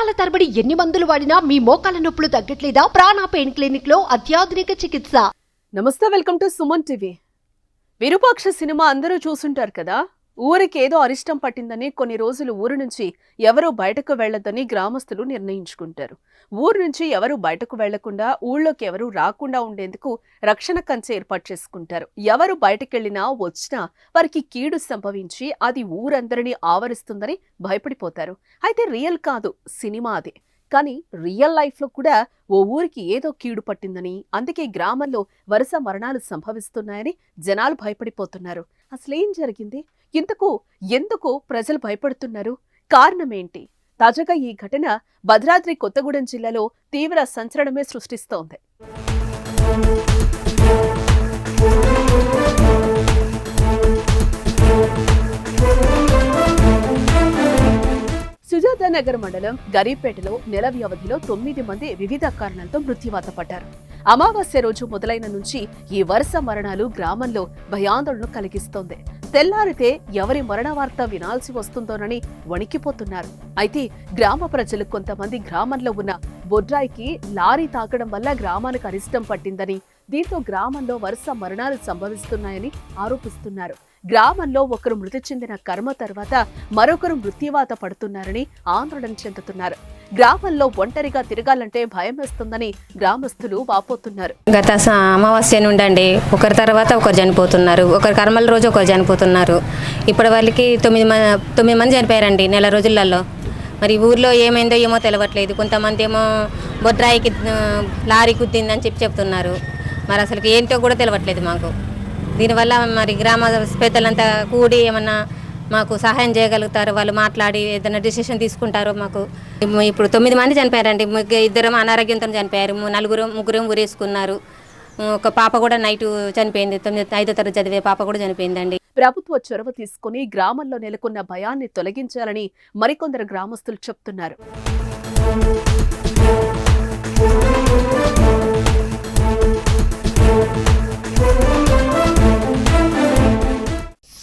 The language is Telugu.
సంవత్సరాల తరబడి ఎన్ని మందులు వాడినా మీ మోకాల నొప్పులు తగ్గట్లేదా? ప్రాణ పెయిన్ క్లినిక్లో అత్యాధునిక చికిత్స. నమస్తే welcome to Suman TV. Virupaksha cinema అందరూ చూసుంటారు కదా? ఊరికేదో అరిష్టం పట్టిందని కొన్ని రోజులు ఊరు నుంచి ఎవరూ బయటకు వెళ్ళొద్దని గ్రామస్తులు నిర్ణయించుకుంటారు. ఊరు నుంచి ఎవరు బయటకు వెళ్ళకుండా ఊళ్ళోకి ఎవరు రాకుండా ఉండేందుకు రక్షణ కంచె ఏర్పాటు చేసుకుంటారు. ఎవరు బయటకెళ్ళినా వచ్చినా వారికి కీడు సంభవించి అది ఊరందరినీ ఆవరిస్తుందని భయపడిపోతారు. అయితే రియల్ కాదు సినిమా అదే. కానీ రియల్ లైఫ్లో కూడా ఓ ఊరికి ఏదో కీడు పట్టిందని అందుకే గ్రామంలో వరుస మరణాలు సంభవిస్తున్నాయని జనాలు భయపడిపోతున్నారు. అసలేం జరిగింది? ఇంతకు ఎందుకు ప్రజలు భయపడుతున్నారు? కారణమేంటి? తాజాగా ఈ ఘటన భద్రాద్రి కొత్తగూడెం జిల్లాలో తీవ్ర సంచలనమే సృష్టిస్తోంది. సుజాతానగర్ మండలం గరీపేటలో నెల వ్యవధిలో తొమ్మిది మంది వివిధ కారణాలతో మృత్యువాత పడ్డారు. అమావాస్య రోజు మొదలైన నుంచి ఈ వరుస మరణాలు గ్రామంలో భయాందోళన కలిగిస్తోంది. తెల్లారితే ఎవరి మరణ వార్త వినాల్సి వస్తుందోనని వణికిపోతున్నారు. అయితే గ్రామ ప్రజలు కొంతమంది గ్రామంలో ఉన్న బొడ్రాయికి లారీ తాకడం వల్ల గ్రామానికి అరిష్టం పట్టిందని దీంతో గ్రామంలో వరుస మరణాలు సంభవిస్తున్నాయని ఆరోపిస్తున్నారు. గ్రామంలో ఒకరు మృతి చెందిన కర్మ తర్వాత మరొకరు మృత్యువాత పడుతున్నారని ఆందోళన చెందుతున్నారు. గ్రామంలో ఒంటరిగా తిరగాలంటే భయం వేస్తుందని గ్రామస్తులు వాపోతున్నారు. గత అమావాస్య నుండండి ఒకరి తర్వాత ఒకరు చనిపోతున్నారు. ఒకరి కర్మల రోజు ఒకరు చనిపోతున్నారు. ఇప్పటి వాళ్ళకి తొమ్మిది మంది తొమ్మిది మంది చనిపోయారండి నెల రోజులలో. మరి ఊర్లో ఏమైందో ఏమో తెలవట్లేదు. కొంతమంది ఏమో బొడ్రాయికి లారీ కుద్దిందని చెప్పి చెప్తున్నారు. మరి అసలు ఏంటో కూడా తెలవట్లేదు మాకు. దీనివల్ల మరి గ్రామ పెద్దలంతా కూడి ఏమన్నా మాకు సహాయం చేయగలుగుతారు వాళ్ళు మాట్లాడి ఏదైనా డిసిషన్ తీసుకుంటారో మాకు. ఇప్పుడు తొమ్మిది మంది చనిపోయారండి. ఇద్దరం అనారోగ్యంతో చనిపోయారు. నలుగురు ముగ్గురు ఊరేసుకున్నారు ఒక పాప కూడా నైట్ చనిపోయింది. తొమ్మిది ఐదో తరగతి చదివే పాప కూడా చనిపోయిందండి. ప్రభుత్వ చొరవ తీసుకుని గ్రామంలో నెలకొన్న భయాన్ని తొలగించాలని మరికొందరు గ్రామస్తులు చెప్తున్నారు.